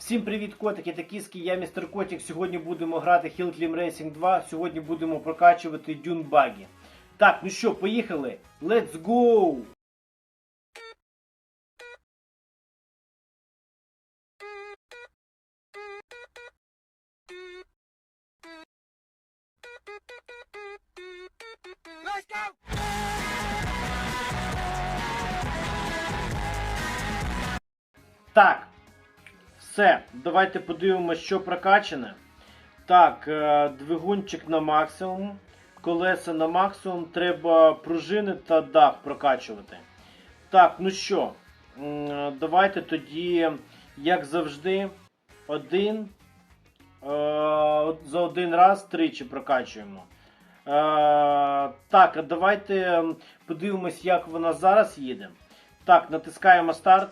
Всім привіт, котики та кіски, я містер Котик. Сьогодні будемо грати Hill Climb Racing 2. Сьогодні будемо прокачувати дюнбагі. Так, ну що, поїхали? Let's go! Все, давайте подивимося, що прокачане. Так, е, двигунчик на максимум, колеса на максимум, треба пружини та дах прокачувати. Так, ну що, давайте тоді, як завжди, один. е, За один раз тричі прокачуємо. Е, Так, давайте подивимось, як вона зараз їде. Так, натискаємо старт.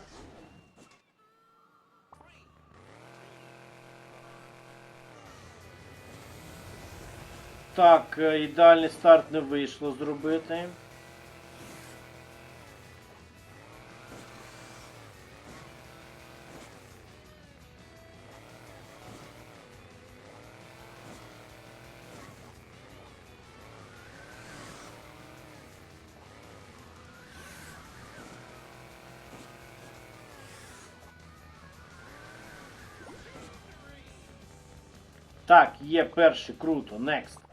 Так, е, ідеальний старт не вийшло зробити. Так, є перший, круто, next.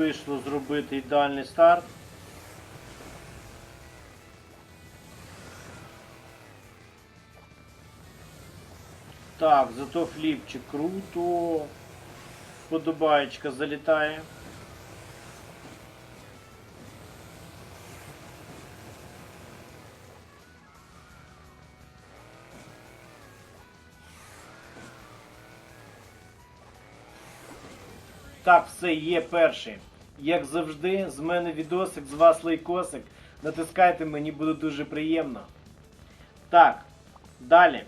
Вийшло зробити ідеальний старт. Так, зато фліпчик круто. Подобаєчка залітає. Так, все, є перший. Як завжди, з мене відосик, з вас лайкосик. Натискайте, мені буде дуже приємно. Так, далі.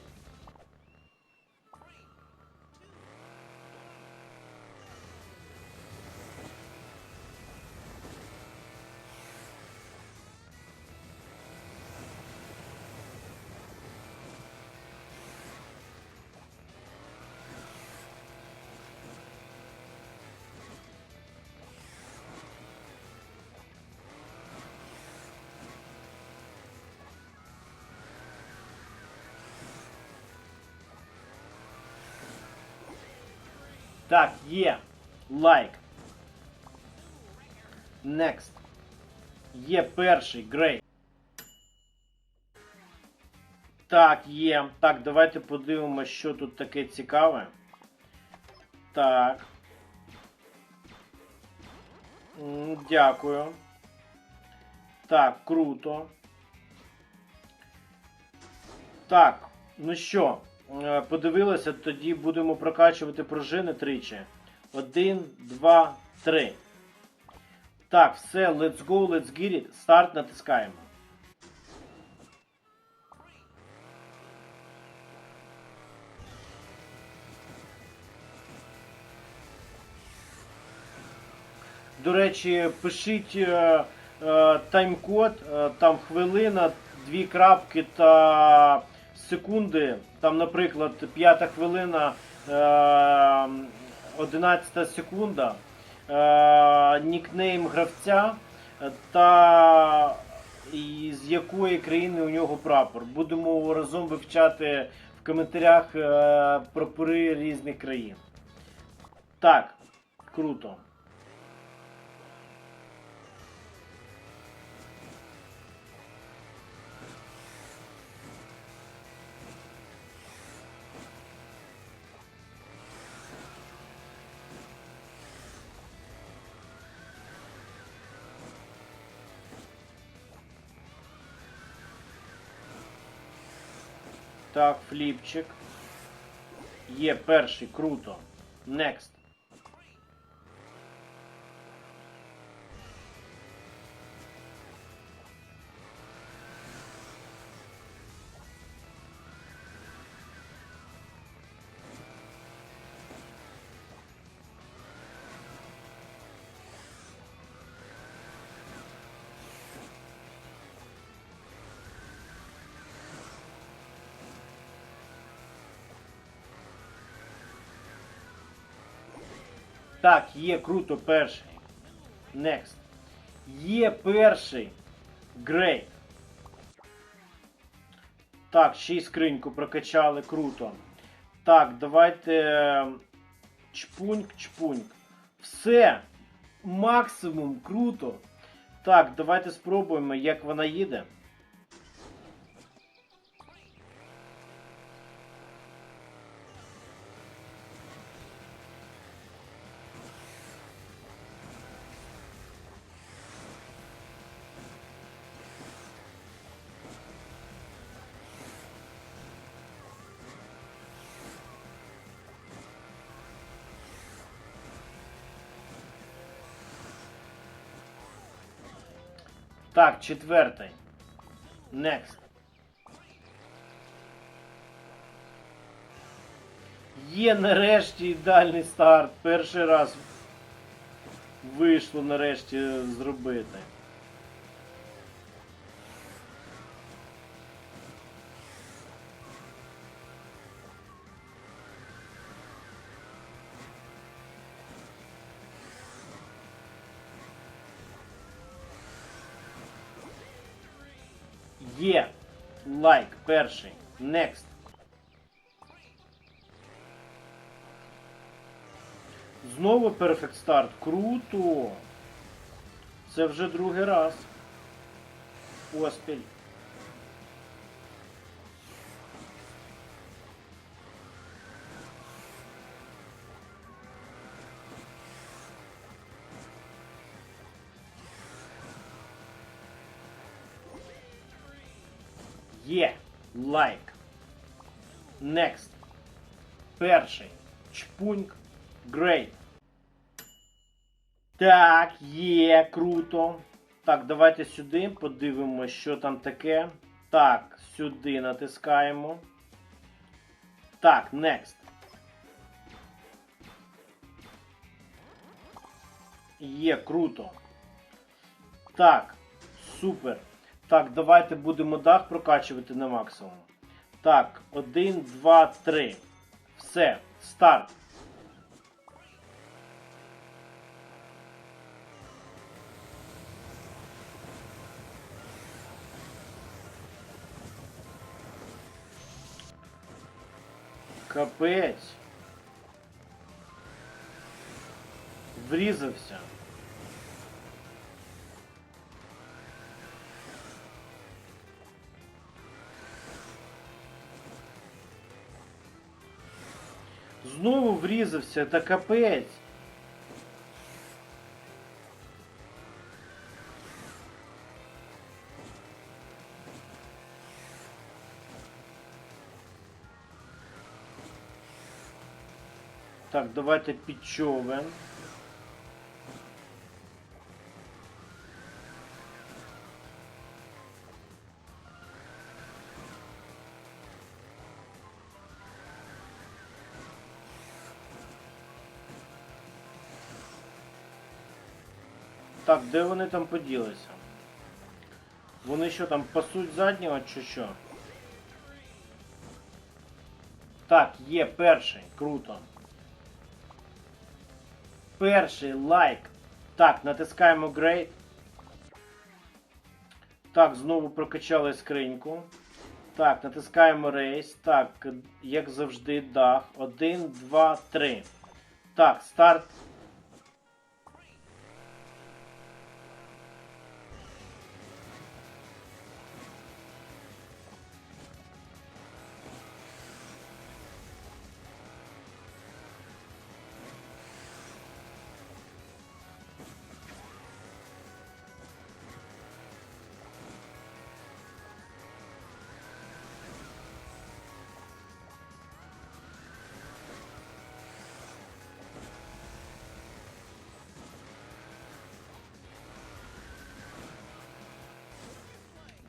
Так, є. Лайк. Next. Є перший, грей. Так, є. Так, давайте подивимося, що тут таке цікаве. Так. Дякую. Так, круто. Так, ну що, подивилися, тоді будемо прокачувати пружини тричі. Один, два, три. Так, все, let's go, let's get it. Старт натискаємо. До речі, пишіть е, е, тайм-код, е, там хвилина, дві крапки та секунди. Там, наприклад, п'ята хвилина, е, 11 секунда, е, нікнейм гравця е, та з якої країни у нього прапор. Будемо разом вивчати в коментарях прапори різних країн. Так, круто. Так, фліпчик. Є перший, круто. Next. Так, є круто перший. Next. Є перший. Great. Так, ще й скриньку прокачали, круто. Так, давайте. е, Чпуньк, чпуньк. Все. Максимум, круто. Так, давайте спробуємо, як вона їде. Так, четвертий. Next. Є нарешті ідеальний старт. Перший раз вийшло нарешті зробити. Є. Лайк. Перший. Next. Знову Perfect Start. Круто. Це вже другий раз. Поспіль. Є. Лайк. Next. Перший. Чпуньк. Great. Так, є, круто. Так, давайте сюди подивимося, що там таке. Так, сюди натискаємо. Так, next. Є, круто. Так, супер. Так, давайте будемо дах прокачувати на максимум. Так, один, два, три. Все, старт. Капець. Врізався. Знову врізався, та капець. Так, давайте під човен. Так, де вони там поділися? Вони що там пасуть заднього чи що? Так, є перший, круто. Перший лайк. Так, натискаємо Great. Так, знову прокачали скриньку. Так, натискаємо рейс. Так, як завжди, дах. Один, два, три. Так, старт.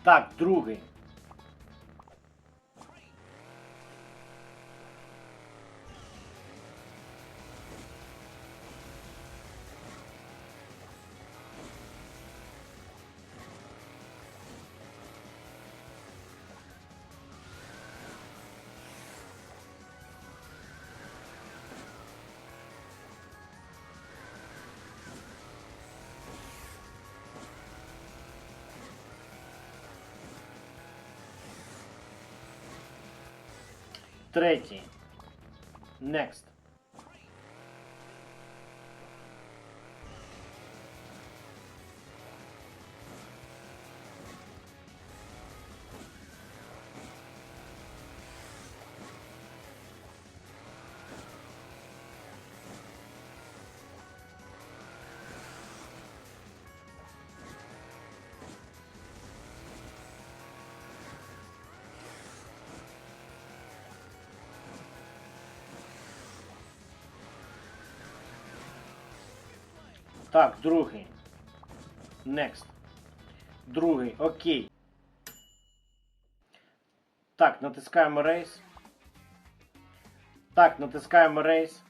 Так, другий. Третій. Next. Так, другий. Next. Другий. Окей. Так, натискаємо рейс. Так, натискаємо рейс.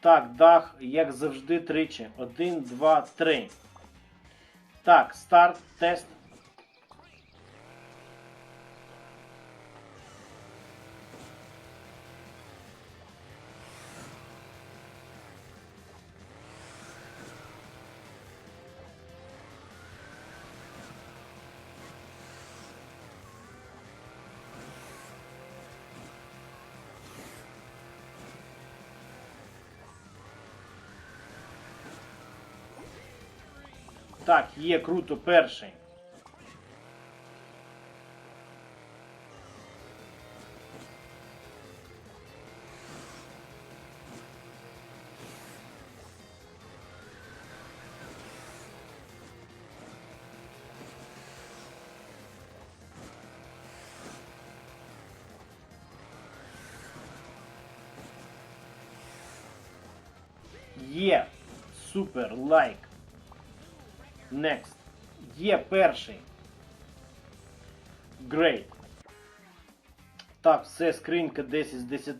Так, дах, як завжди, тричі. Один, два, три. Так, старт, тест. Так, є круто, перший. Є. Супер, лайк. Next. Є перший. Great. Так, все, скринька 10 з 10.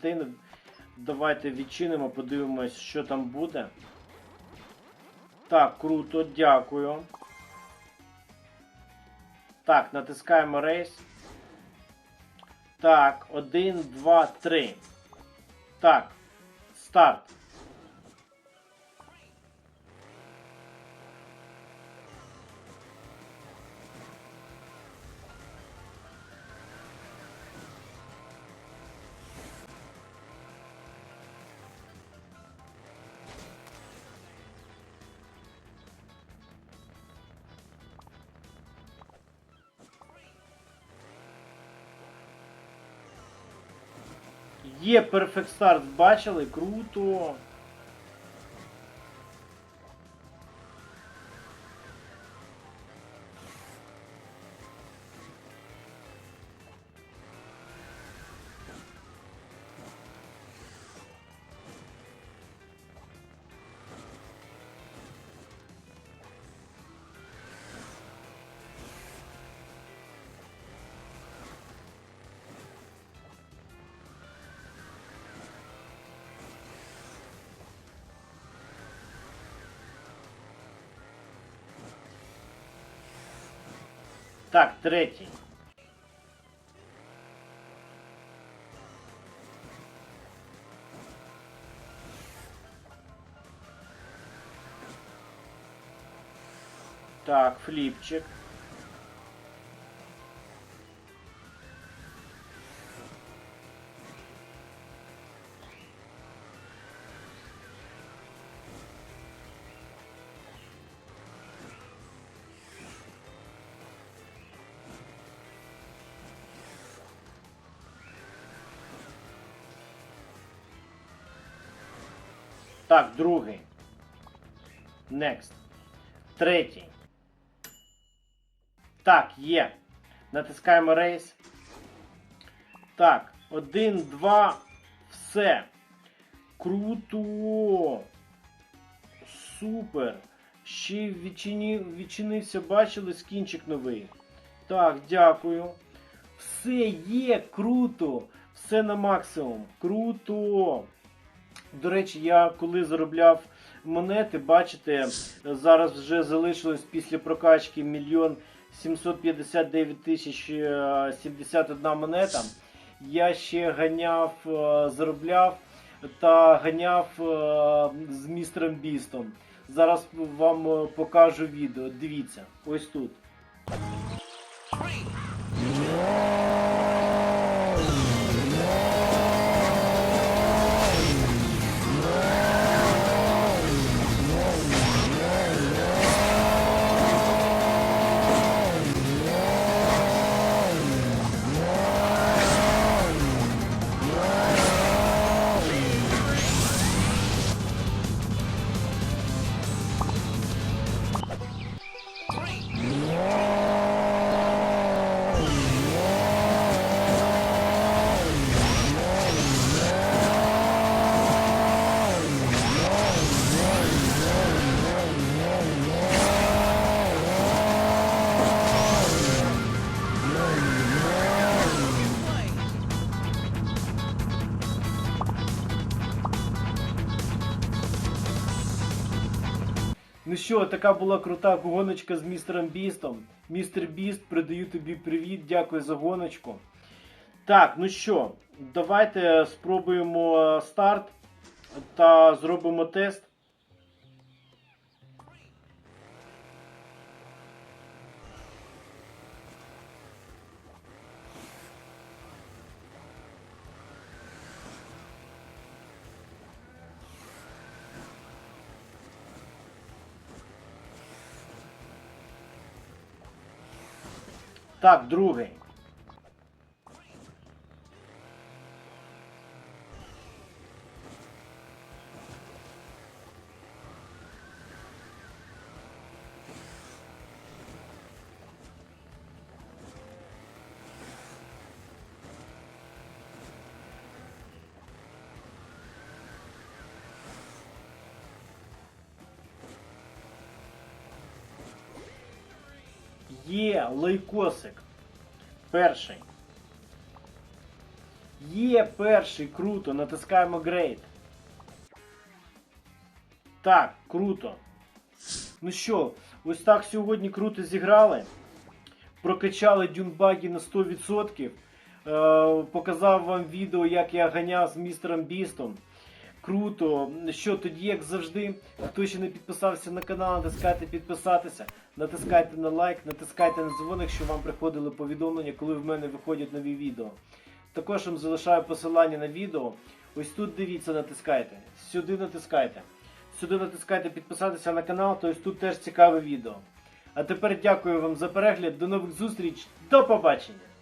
Давайте відчинимо, подивимось, що там буде. Так, круто, дякую. Так, натискаємо рейс. Так, 1, 2, 3. Так, старт. Є Perfect Start, бачили? Круто. Так, третій. Так, фліпчик. Так, другий. Next. Третій. Так, є. Натискаємо рейс. Так, один, два. Все. Круто. Супер. Ще відчинив, відчинився, бачили, скінчик новий. Так, дякую. Все є, круто. Все на максимум. Круто. До речі, я коли заробляв монети, бачите, зараз вже залишилось після прокачки мільйон 759 тисяч е, 71 монета. Я ще ганяв, е, заробляв та ганяв е, з містером Бістом. Зараз вам е, покажу відео. Дивіться, ось тут. Ну що, така була крута гоночка з містером Бістом. Містер Біст, передаю тобі привіт, дякую за гоночку. Так, ну що, давайте спробуємо старт та зробимо тест. Так, другий. Є лейкосик. Перший. Є перший, круто, натискаємо Great. Так, круто. Ну що, ось так сьогодні круто зіграли. Прокачали дюнбаги на 100%. Е, показав вам відео, як я ганяв з містером Бістом. Круто. Що тоді, як завжди, хто ще не підписався на канал, натискайте підписатися, натискайте на лайк, натискайте на дзвоник, щоб вам приходили повідомлення, коли в мене виходять нові відео. Також вам залишаю посилання на відео. Ось тут дивіться, натискайте. Сюди натискайте. Сюди натискайте підписатися на канал, то ось тут теж цікаве відео. А тепер дякую вам за перегляд. До нових зустріч. До побачення!